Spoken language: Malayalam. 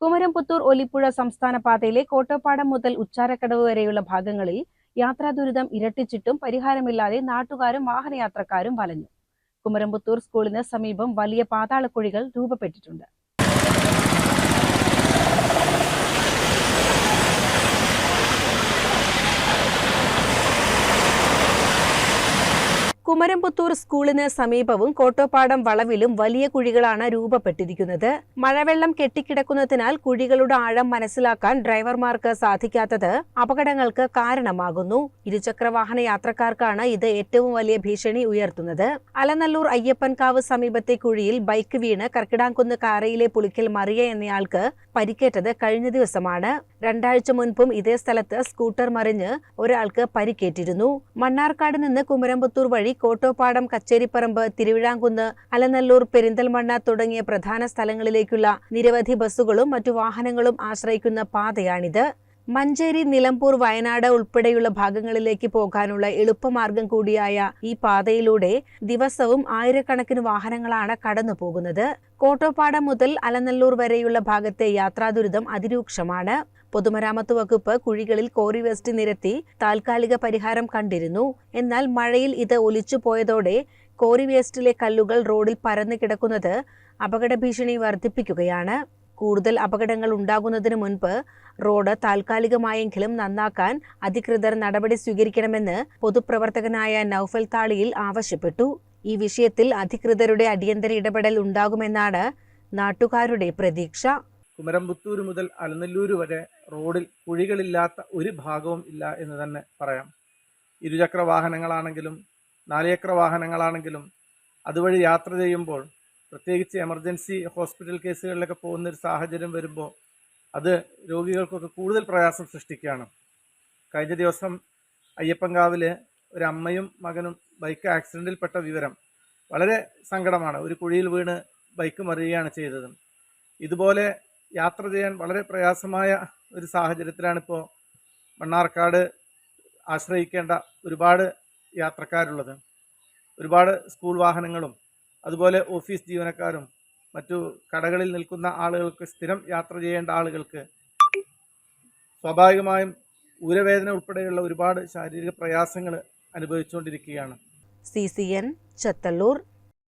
കുമരംപുത്തൂർ ഒലിപ്പുഴ സംസ്ഥാന പാതയിലെ കോട്ടപ്പാടം മുതൽ ഉച്ചാരക്കടവ് വരെയുള്ള ഭാഗങ്ങളിൽ യാത്രാ ദുരിതം ഇരട്ടിച്ചിട്ടും പരിഹാരമില്ലാതെ നാട്ടുകാരും വാഹനയാത്രക്കാരും വലഞ്ഞു. കുമരംപുത്തൂർ സ്കൂളിന് സമീപം വലിയ പാതാളക്കുഴികൾ രൂപപ്പെട്ടിട്ടുണ്ട്. കുമരംപുത്തൂർ സ്കൂളിന് സമീപവും കോട്ടോപ്പാടം വളവിലും വലിയ കുഴികളാണ് രൂപപ്പെട്ടിരിക്കുന്നത്. മഴവെള്ളം കെട്ടിക്കിടക്കുന്നതിനാൽ കുഴികളുടെ ആഴം മനസ്സിലാക്കാൻ ഡ്രൈവർമാർക്ക് സാധിക്കാത്തത് അപകടങ്ങൾക്ക് കാരണമാകുന്നു. ഇരുചക്രവാഹന യാത്രക്കാർക്കാണ് ഇത് ഏറ്റവും വലിയ ഭീഷണി ഉയർത്തുന്നത്. അലനല്ലൂർ അയ്യപ്പൻകാവ് സമീപത്തെ കുഴിയിൽ ബൈക്ക് വീണ് കർക്കിടാംകുന്ന് കാരയിലെ പുളിക്കൽ മറിയ എന്നയാൾക്ക് പരിക്കേറ്റത് കഴിഞ്ഞ ദിവസമാണ്. രണ്ടാഴ്ച മുൻപും ഇതേ സ്ഥലത്ത് സ്കൂട്ടർ മറിഞ്ഞ് ഒരാൾക്ക് പരിക്കേറ്റിരുന്നു. മണ്ണാർക്കാട് നിന്ന് കുമരംപുത്തൂർ വഴി കോട്ടോപ്പാടം കച്ചേരിപ്പറമ്പ് തിരുവിഴാംകുന്ന് അലനല്ലൂർ പെരിന്തൽമണ്ണ തുടങ്ങിയ പ്രധാന സ്ഥലങ്ങളിലേക്കുള്ള നിരവധി ബസ്സുകളും മറ്റു വാഹനങ്ങളും ആശ്രയിക്കുന്ന പാതയാണിത്. മഞ്ചേരി നിലമ്പൂർ വയനാട് ഉൾപ്പെടെയുള്ള ഭാഗങ്ങളിലേക്ക് പോകാനുള്ള എളുപ്പമാർഗം കൂടിയായ ഈ പാതയിലൂടെ ദിവസവും ആയിരക്കണക്കിന് വാഹനങ്ങളാണ് കടന്നു പോകുന്നത് കോട്ടോപ്പാടം മുതൽ അലനല്ലൂർ വരെയുള്ള ഭാഗത്തെ യാത്രാ ദുരിതം അതിരൂക്ഷമാണ്. പൊതുമരാമത്ത് വകുപ്പ് കുഴികളിൽ കോറി വേസ്റ്റ് നിരത്തി താൽക്കാലിക പരിഹാരം കണ്ടിരുന്നു. എന്നാൽ മഴയിൽ ഇത് ഒലിച്ചുപോയതോടെ കോറി വേസ്റ്റിലെ കല്ലുകൾ റോഡിൽ പരന്നു കിടക്കുന്നത് അപകട ഭീഷണി വർദ്ധിപ്പിക്കുകയാണ്. കൂടുതൽ അപകടങ്ങൾ ഉണ്ടാകുന്നതിന് മുൻപ് റോഡ് താൽക്കാലികമായെങ്കിലും നന്നാക്കാൻ അധികൃതർ നടപടി സ്വീകരിക്കണമെന്ന് പൊതുപ്രവർത്തകനായ നൌഫൽ താളിയിൽ ആവശ്യപ്പെട്ടു. ഈ വിഷയത്തിൽ അധികൃതരുടെ അടിയന്തര ഇടപെടൽ ഉണ്ടാകുമെന്നാണ് നാട്ടുകാരുടെ പ്രതീക്ഷ. കുമരംപുത്തൂർ മുതൽ അലനല്ലൂർ വരെ റോഡിൽ കുഴികളില്ലാത്ത ഒരു ഭാഗവും ഇല്ല എന്ന് തന്നെ പറയാം. ഇരുചക്ര വാഹനങ്ങളാണെങ്കിലും നാലുചക്ര വാഹനങ്ങളാണെങ്കിലും അതുവഴി യാത്ര ചെയ്യുമ്പോൾ പ്രത്യേകിച്ച് എമർജൻസി ഹോസ്പിറ്റൽ കേസുകളിലൊക്കെ പോകുന്ന ഒരു സാഹചര്യം വരുമ്പോൾ അത് രോഗികൾക്കൊക്കെ കൂടുതൽ പ്രയാസം സൃഷ്ടിക്കുകയാണ്. കഴിഞ്ഞ ദിവസം അയ്യപ്പങ്കാവിൽ ഒരു അമ്മയും മകനും ബൈക്ക് ആക്സിഡന്റിൽപ്പെട്ട വിവരം വളരെ സങ്കടമാണ്. ഒരു കുഴിയിൽ വീണ് ബൈക്ക് മറിയുകയാണ് ചെയ്തത്. ഇതുപോലെ യാത്ര ചെയ്യാൻ വളരെ പ്രയാസമായ ഒരു സാഹചര്യത്തിലാണിപ്പോൾ മണ്ണാർക്കാട് ആശ്രയിക്കേണ്ട ഒരുപാട് യാത്രക്കാരുള്ളത്. ഒരുപാട് സ്കൂൾ വാഹനങ്ങളും അതുപോലെ ഓഫീസ് ജീവനക്കാരും മറ്റു കടകളിൽ നിൽക്കുന്ന ആളുകൾക്ക് സ്ഥിരം യാത്ര ചെയ്യേണ്ട ആളുകൾക്ക് സ്വാഭാവികമായും ഊരവേദന ഉൾപ്പെടെയുള്ള ഒരുപാട് ശാരീരിക പ്രയാസങ്ങൾ അനുഭവിച്ചുകൊണ്ടിരിക്കുകയാണ്. C C N Chathallur